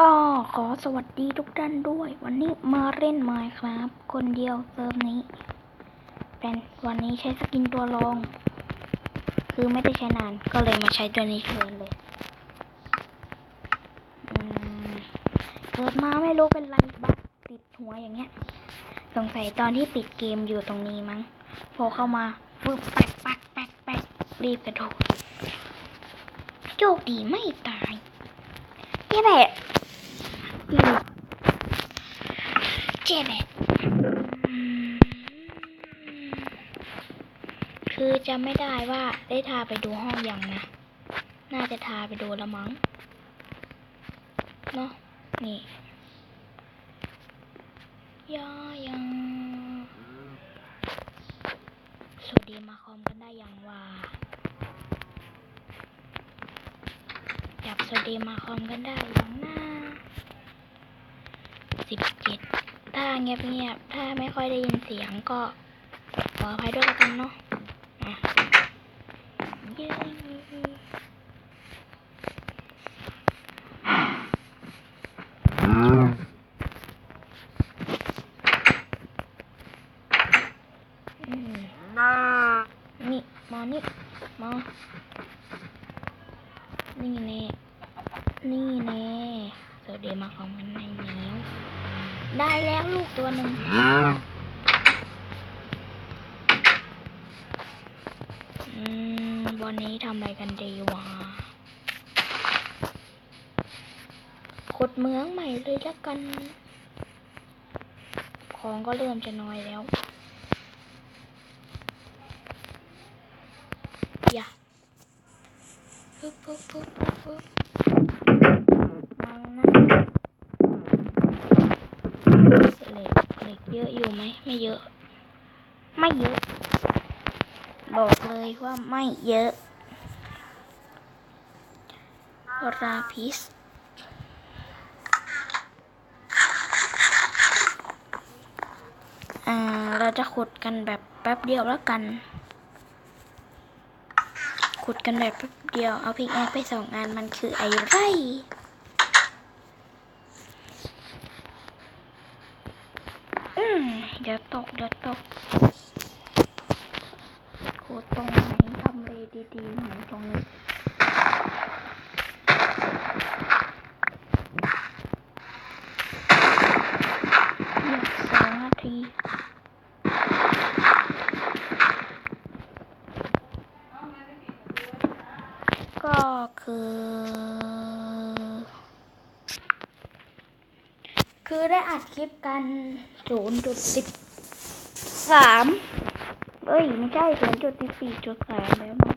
ก็ขอสวัสดีทุกท่านด้วย วันนี้มาเล่นไมค์ครับ คนเดียวเซิร์นี้ เป็นวันนี้ใช้สกินตัวรอง คือไม่ได้ใช้นานก็เลยมาใช้ตัวนี้แทนเลยเกิดมาไม่รู้เป็นไรบักติดหัวอย่างเงี้ย สงสัยตอนที่ปิดเกมอยู่ตรงนี้มั้ง พอเข้ามาฟึบแป๊กแป๊กแป๊กแป๊กรีบกระโดดโชคดีไม่ตายเจ๊แบะอืม เจ๊แบะอืมคือจำไม่ได้ว่าได้ทาไปดูห้องยังนะ น่าจะทาไปดูละมั้ง เนาะนี่ยายาสวัสดีมาคอมกันได้ยังว่าจับสวัสดีมาคอมกันได้ยังนะสิบเจ็ด ถ้าเงียบๆ ถ้าไม่ค่อยได้ยินเสียงก็ขออภัยด้วยแล้วกันเนาะอะเย้อืมนี่มานี่มา นี่แน่นี่แน่สวัสดีมาคอมกันในนี้ว ได้แล้วลูกตัวหนึ่งอืมวันนี้ทำอะไรกันดีวะขุดเมืองใหม่เลยละกัน ของก็เริ่มจะน้อยแล้วอย่าปึ๊บปึ๊บปึ๊บปึ๊บปึ๊บมังนะเหล็กเหล็กเยอะอยู่ ไม่เยอะ ไม่เยอะ บอกเลยว่าไม่เยอะ ราพิสอ่าเราจะขุดกันแบบแป๊บเดียวแล้วกัน ขุดกันแบบแป๊บเดียว เอาพิกแอคไปสองอันมันคือไอ้ไร อืมเดี๋ยวตก เดี๋ยวตก ขุดตรงไหนทำเลดีๆเหมือนตรงนี้ เดี๋ยวสองนาที ก็คือ คือได้อัดค ลิปกันศูนย์จุดสิบสามเอ้ย ไม่ใช่ศูนย์จุดสิบสี่จุดสามแล้วนะ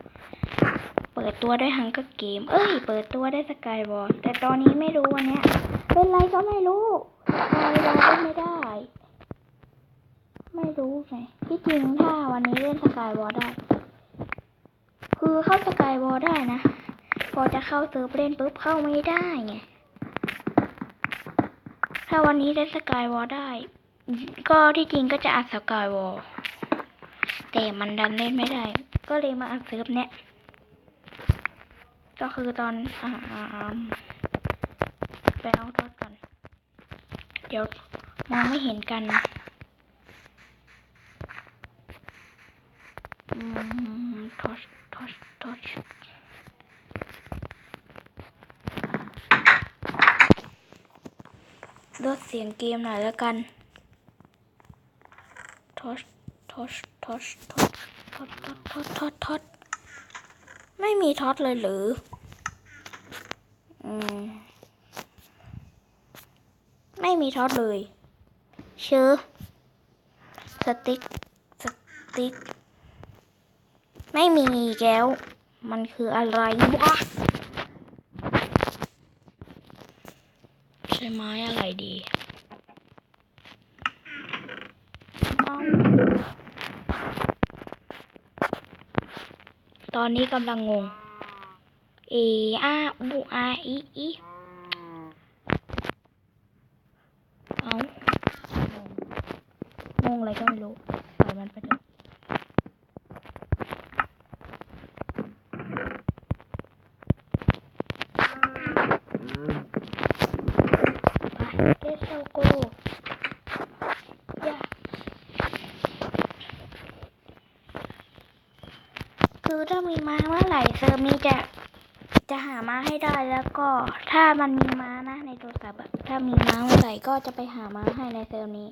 เปิดตัวได้ฮังก็เกม เอ้ย เปิดตัวได้สกายวอลแต่ตอนนี้ไม่รู้วันเนี้ย เป็นไรก็ไม่รู้สกายวลเล่นไม่ได้ ไม่รู้ไงที่จริงถ้าวันนี้เล่นสกายวอลได้ คือเข้าสกายวอลได้นะ พอจะเข้าเซิร์ฟเล่นปุ๊บเข้าไม่ได้ไง ถ้าวันนี้เล่นสกายวอลได้ ก็ที่จริงก็จะอัดสกายวอลแต่มันดันเล่นไม่ได้ ก็เลยมาอัดเซิร์ฟเนี้ยก็คือตอนอ่าไปเอาทอดก่อน เดี๋ยวมองไม่เห็นกัน อืมทอชทอชทอชลดเสียงเกมหน่อยแล้วกันทอชทอชทอชทอชทอชทอชทอชทอชไม่มีทอชเลยหรือ อืม ไม่มีทอชเลยเชื่อสติ๊ก สติ๊ก ไม่มีแก้ว มันคืออะไรวะใช่ไม้อะไรดีเอา ตอนนี้กำลังงง เออาบูอาอีอีเอางงงงอะไรก็ไม่รู้ปล่อยมันไปเถอะโกยากคือถ้า มีม้าเมื่อไหร่เซิร์ฟนี้จะจะหาม้าให้ได้แล้วก็ถ้ามันมีม้านะในโทรศัพท์ถ้ามีม้าเมื่อไหร่ก็จะไปหาม้าให้ในเซิร์ฟนี้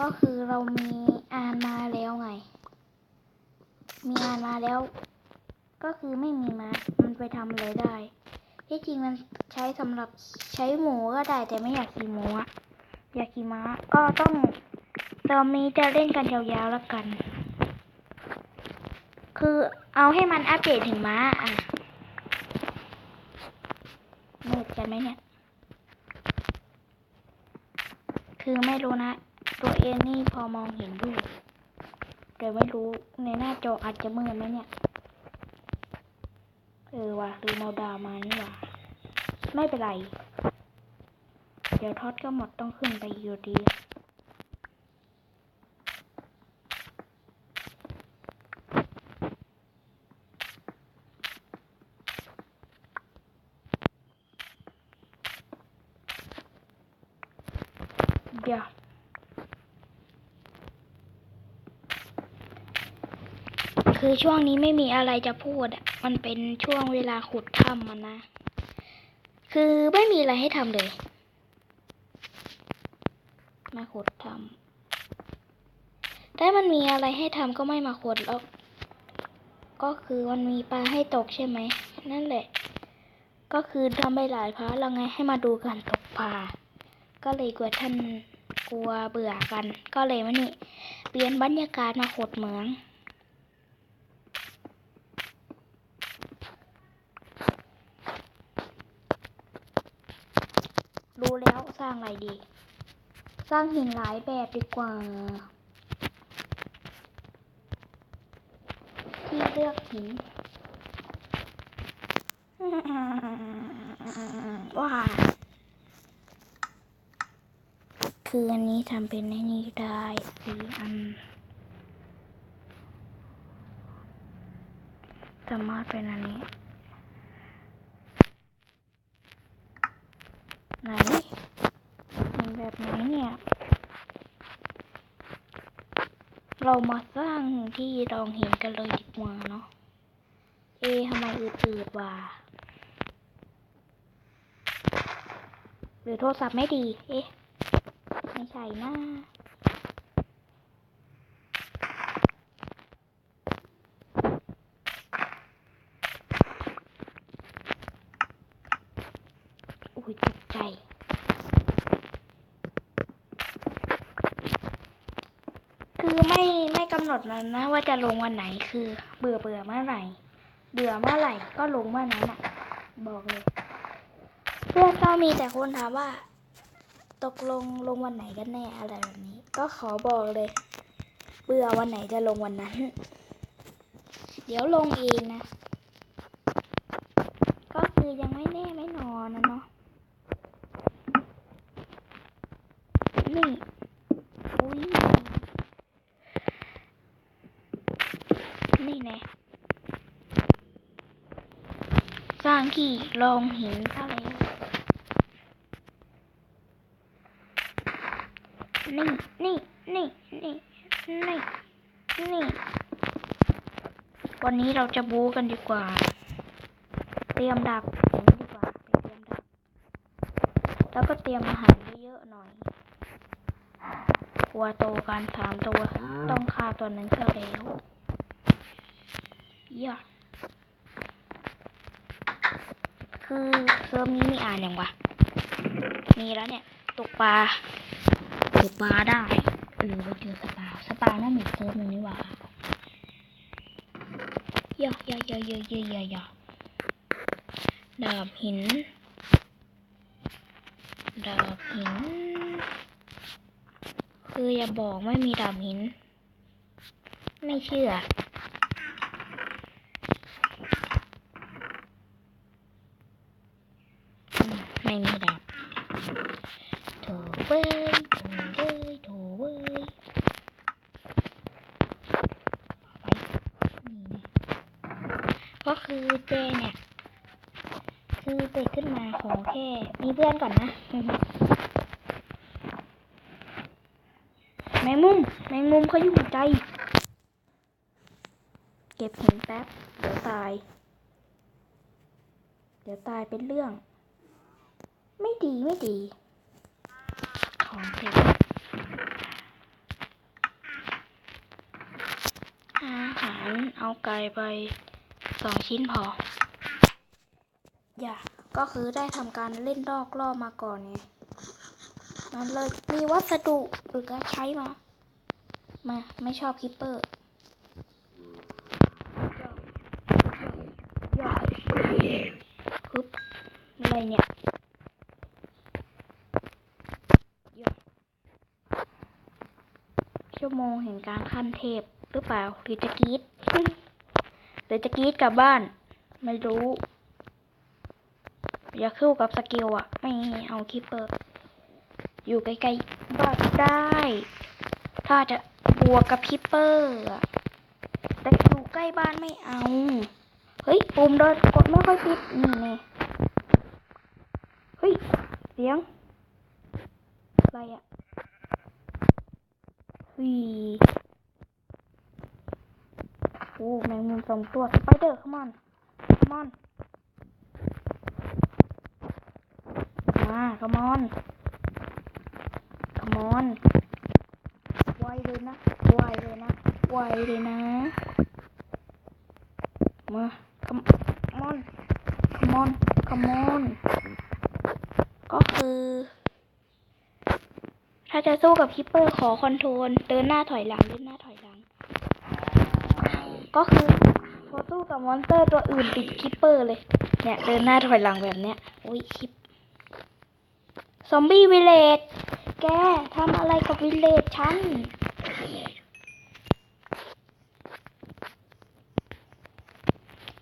ก็คือเรามีอานมาแล้วไง มีอานมาแล้ว ก็คือไม่มีม้ามันไปทำอะไรได้ ที่จริงมันใช้สำหรับใช้หมูก็ได้แต่ไม่อยากขี่หมูอะอยากขี่ม้าก็ต้องเติมนี้จะเล่นกันยาวๆแล้วกัน คือ เอาให้มันอัปเดตถึงม้าอะเน็ตกันไหมเนี่ย คือไม่รู้นะ ตัวเองนี่พอมองเห็นอยู่แต่ไม่รู้ในหน้าจออาจจะมืดไหมเนี่ย เออว่ะลืมอดามานี่ว่ะไม่เป็นไร เดี๋ยวทอดก็หมดต้องขึ้นไปอยู่ดี เดี๋ยว คือช่วงนี้ไม่มีอะไรจะพูดอะ มันเป็นช่วงเวลาขุดถ้ำมันนะ คือไม่มีอะไรให้ทำเลย มาขุดถ้ำถ้ามันมีอะไรให้ทำก็ไม่มาขุดแล้วก็คือมันมีปลาให้ตกใช่ไหม นั่นแหละ ก็คือทำไปหลายพาร์ทแล้วไงให้มาดูการตกปลา ก็เลยกลัวท่านกลัวเบื่อกัน ก็เลยมานี่เปลี่ยนบรรยากาศมาขุดเหมือง รู้แล้วสร้างอะไรดี สร้างหินหลายแบบดีกว่า ที่เลือกหินว้าคืออันนี้ทำเป็นในนี้ได้สี่อันสามารถเป็นอันนี้ไหนมัน แบบไหนเนี่ย เรามาสร้างที่รองเห็นกันเลยดีกว่าเนาะ เอะทำไมอืดๆว่ะหรือโทรศัพท์ไม่ดี เอ๊ะ ไม่ใช่นะ อุ้ยตกใจ คือไม่ ไม่กำหนดแล้วนะว่าจะลงวันไหนคือ เบื่อเบื่อเมื่อไหร่ เบื่อเมื่อไหร่ก็ลงเมื่อนั้นอะ บอกเลย เพื่อนก็มีแต่คนถามว่า ตกลงลงวันไหนกันแน่อะไรแบบนี้ ก็ขอบอกเลย เบื่อวันไหนจะลงวันนั้น เดี๋ยวลงเองนะ ก็คือยังไม่แน่นะเนาะ นี่ อุ้ย นี่แน่สร้างที่รองหินซะแล้นี่นี่นี่นี่นี่นี่วันนี้เราจะบู๊กันดีกว่า เตรียมดาบดีกว่าเตรียมดาบแล้วก็เตรียมอาหารเยอะๆหน่อยกลัวโตกันสามตัว ต้องฆ่าตัวหนึ่งเท่าแล้วยอะ คือเซิร์ฟนี้มีอ่านอย่างวะ มีแล้วเนี่ย ตกปลา ตกปลาได้เออเจอสปา สปาน่ามีเซิร์ฟหนึงนี่หว่าเยอะเยอะเยอะเยอะเยอะเยอะเยอะดาบหิน ดาบหิน คืออย่าบอกไม่มีดาบหิน ไม่เชื่อ อืม ไม่มีดาบโถเว้ยโถเว้ยโถเว้ยไปนี่นะก็คือเจเนี่ย คือเปิดขึ้นมาขอแค่ มีเพื่อนก่อนนะแมงมุมแมงมุมเขาอยู่หัวใจ เก็บหินแป๊บ เดี๋ยวตาย เดี๋ยวตายเป็นเรื่อง ไม่ดีไม่ดี ของเก็บอาหารเอาไก่ไปสองชิ้นพอ อย่า ก็คือได้ทำการเล่นลอกล่อมาก่อนไงมันเลยมีวัสดุหรือการใช้มา มา ไม่ชอบคิปเปอร์ย่อย่อฮึบอะไรเนี่ยย่อชั่วโมงแห่ง การขั้นเทพหรือเปล่าหรือจะกีดหรือจะกีดกลับบ้าน ไม่รู้ อย่าคู่กับสกิลอะไม่เอาคิปเปอร์ อยู่ใกล้ๆบ้านได้ ถ้าจะบวกกับคิปเปอร์แต่อยู่ใกล้บ้านไม่เอา เฮ้ยปุ่มโดนกดไม่ค่อยติดนี่ไงเฮ้ย เสียงอะไรอะ วีโอ้แมงมุมสองตัวสไปเดอร์ขมอนขมอนมาขมอนขมอนไวเลยนะไวเลยนะไวเลยนะ มาขมอนขมอนขมอน ก็คือ ถ้าจะ สู้กับคิปเปอร์ขอคอนโทรลเดินหน้าถอยหลังเดินหน้าถอยหลัง ก็คือพอสู้กับมอนสเตอร์ตัวอื่นติดคิปเปอร์เลย เนี่ยเดินหน้าถอยหลังแบบเนี้ยอุ้ยคิปซอมบี้วิเลจแกทำอะไรกับวิเลจฉัน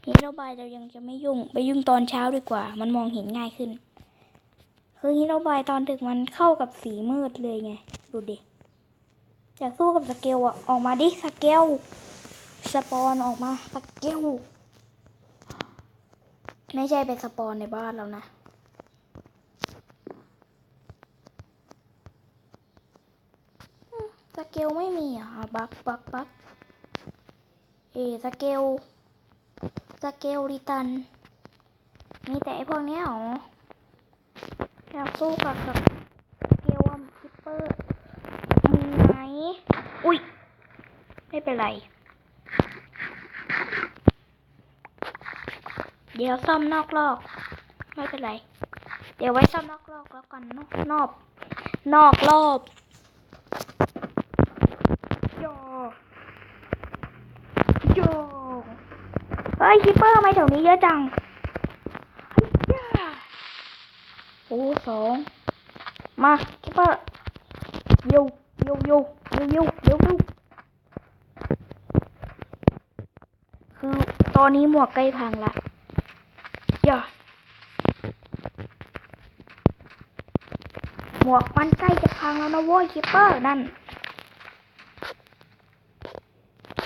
ฮีโร่บายเรายังจะไม่ยุ่ง ไปยุ่งตอนเช้าดีกว่า มันมองเห็นง่ายขึ้น คือฮีโรบายตอนดึกมันเข้ากับสีมืดเลยไง ดูดิอยากสู้กับสเกลอะออกมาดิสเกลสปอนออกมาสเกลไม่ใช่เป็นสปอนในบ้านเรานะสเกลไม่มีอะบักบักบักเอสเกลสเกลริตัน มีแต่ไอพวกเนี้ยเหรอ อยากสู้กับสเกลอัมคิปเปอร์มีไหมอุ้ย ไม่เป็นไร เดี๋ยวซ่อมนอกลอกไม่เป็นไร เดี๋ยวไว้ซ่อมนอกลอกแล้วกันนอกนอกนอกรอบโยโยเฮ้ยคิปเปอร์ทำไมแถวนี้เยอะจังเฮ้ยย่าโอ้ สองมาคิปเปอร์โยโยโยโยโยโยคือตอนนี้หมวกใกล้พังละย่าหมวกมันใกล้จะพังแล้วนะโว้ยคิปเปอร์นั่น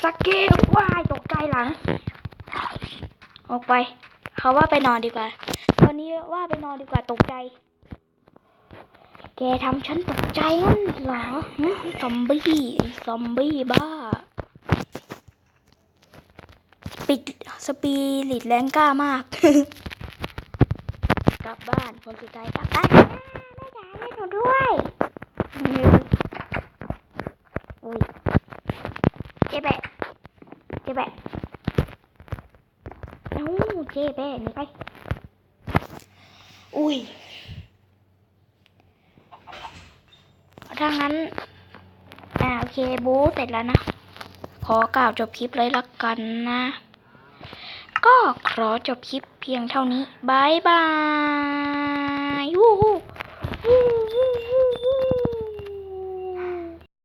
สเกลว้ายตกใจหลัง ออกไป เขาว่าไปนอนดีกว่า ตอนนี้ว่าไปนอนดีกว่าตกใจ แกทำฉันตกใจงั้นเหรอซอมบี้ซอมบี้บ้า ปิดสปีริตแรงกล้ามาก กลับบ้านคนสุดท้ายกลับบ้านแม่จ๋าให้หนูด้วยอุ้ยเจ๊แบะเจ๊แบะเอ้าเจ๊แบะหนี่ไปอุ้ย ถ้างั้น อ่าโอเคบูเสร็จแล้วนะ ขอกล่าวจบคลิปเลยละกันนะ ก็ขอจบคลิปเพียงเท่านี้บายบาย